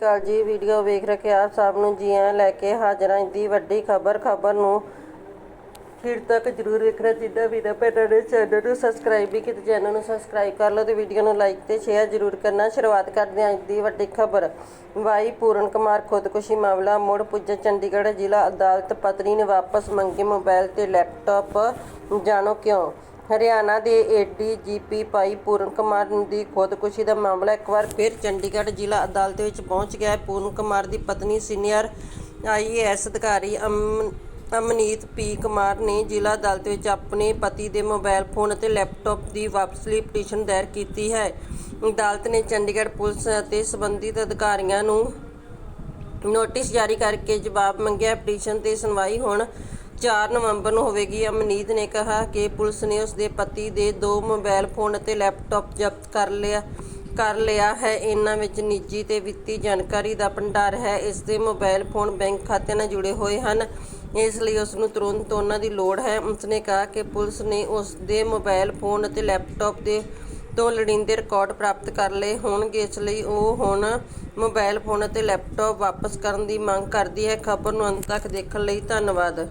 ਕਾਲ ਜੀ, ਵੀਡੀਓ ਵੇਖ ਰਹੇ ਆਪ ਸਭ ਨੂੰ ਜੀ ਆਇਆਂ ਲੈ ਕੇ ਹਾਜ਼ਰਾਂ ਦੀ ਵੱਡੀ ਖਬਰ ਖਬਰ ਨੂੰ ਫਿਰ ਤੱਕ ਜਰੂਰ ਵੇਖਣਾ ਜਿੱਦਾਂ ਵੀ ਨਾ ਭੈਣਾਂ ਨੇ ਚੈਨਲ ਨੂੰ ਸਬਸਕ੍ਰਾਈਬ ਵੀ ਕੀਤਾ ਚੈਨਲ ਨੂੰ ਸਬਸਕ੍ਰਾਈਬ ਕਰ ਲਓ ਤੇ ਵੀਡੀਓ ਨੂੰ ਲਾਈਕ ਤੇ ਸ਼ੇਅਰ ਜਰੂਰ ਕਰਨਾ। ਸ਼ੁਰੂਆਤ ਕਰਦੇ ਹਾਂ ਅੱਜ ਦੀ ਵੱਡੀ ਖਬਰ। ਵਾਈ ਪੂਰਨ ਕੁਮਾਰ ਖੁਦਕੁਸ਼ੀ ਮਾਮਲਾ, ਮੁੜ ਪੁੱਜਾ ਚੰਡੀਗੜ੍ਹ ਜ਼ਿਲ੍ਹਾ ਅਦਾਲਤ, ਪਤਨੀ ਨੇ ਵਾਪਸ ਮੰਗੇ ਮੋਬਾਈਲ ਤੇ ਲੈਪਟਾਪ ਜਾਣੋ ਕਿਉਂ? ਹਰਿਆਣਾ ਦੇ ਏਡੀਜੀਪੀ ਭਾਈ ਪੂਰਨ ਕੁਮਾਰ ਦੀ ਖੁਦਕੁਸ਼ੀ ਦਾ ਮਾਮਲਾ ਇੱਕ ਵਾਰ ਫਿਰ ਚੰਡੀਗੜ੍ਹ ਜ਼ਿਲ੍ਹਾ ਅਦਾਲਤ ਵਿੱਚ ਪਹੁੰਚ ਗਿਆ ਹੈ। ਪੂਰਨ ਕੁਮਾਰ ਦੀ ਪਤਨੀ ਸੀਨੀਅਰ ਆਈਏਐਸ ਅਧਿਕਾਰੀ ਅਮਨ ਅਮਨੀਤ ਪੀ ਕੁਮਾਰ ਨੇ ਜ਼ਿਲ੍ਹਾ ਅਦਾਲਤ ਵਿੱਚ ਆਪਣੇ ਪਤੀ ਦੇ ਮੋਬਾਈਲ ਫੋਨ ਅਤੇ ਲੈਪਟਾਪ ਦੀ ਵਾਪਸ ਲਈ ਪਟੀਸ਼ਨ ਦਾਇਰ ਕੀਤੀ ਹੈ। ਅਦਾਲਤ ਨੇ ਚੰਡੀਗੜ੍ਹ ਪੁਲਿਸ ਅਤੇ ਸੰਬੰਧਿਤ ਅਧਿਕਾਰੀਆਂ ਨੂੰ ਨੋਟਿਸ ਜਾਰੀ ਕਰਕੇ ਜਵਾਬ ਮੰਗਿਆ। ਪਟੀਸ਼ਨ ਤੇ ਸੁਣਵਾਈ ਹੋਣ 4 ਨਵੰਬਰ ਨੂੰ ਹੋਵੇਗੀ। ਅਮਨੀਤ ਨੇ ਕਿਹਾ ਕਿ ਪੁਲਿਸ ਨੇ ਉਸ ਦੇ ਪਤੀ ਦੇ ਦੋ ਮੋਬਾਈਲ ਫੋਨ ਅਤੇ ਲੈਪਟਾਪ ਜ਼ਬਤ ਕਰ ਲਿਆ ਕਰ ਲਿਆ ਹੈ। ਇਹਨਾਂ ਵਿੱਚ ਨਿੱਜੀ ਤੇ ਵਿੱਤੀ ਜਾਣਕਾਰੀ ਦਾ ਭੰਡਾਰ ਹੈ। ਇਸ ਦੇ ਮੋਬਾਈਲ ਫੋਨ ਬੈਂਕ ਖਾਤਿਆਂ ਨਾਲ ਜੁੜੇ ਹੋਏ ਹਨ। ਇਸ ਲਈ ਉਸ ਨੂੰ ਤੁਰੰਤ ਉਹਨਾਂ ਦੀ ਲੋੜ ਹੈ। ਉਸਨੇ ਕਿਹਾ ਕਿ ਪੁਲਿਸ ਨੇ ਉਸ ਦੇ ਮੋਬਾਈਲ ਫੋਨ ਅਤੇ ਲੈਪਟਾਪ ਦੇ ਤੋਂ ਲੋੜੀਂਦੇ ਰਿਕਾਰਡ ਪ੍ਰਾਪਤ ਕਰ ਲਏ ਹੋਣਗੇ। ਇਸ ਲਈ ਉਹ ਹੁਣ ਮੋਬਾਈਲ ਫੋਨ ਅਤੇ ਲੈਪਟਾਪ ਵਾਪਸ ਕਰਨ ਦੀ ਮੰਗ ਕਰਦੀ ਹੈ। ਖਬਰ ਨੂੰ ਅੰਤ ਤੱਕ ਦੇਖਣ ਲਈ ਧੰਨਵਾਦ।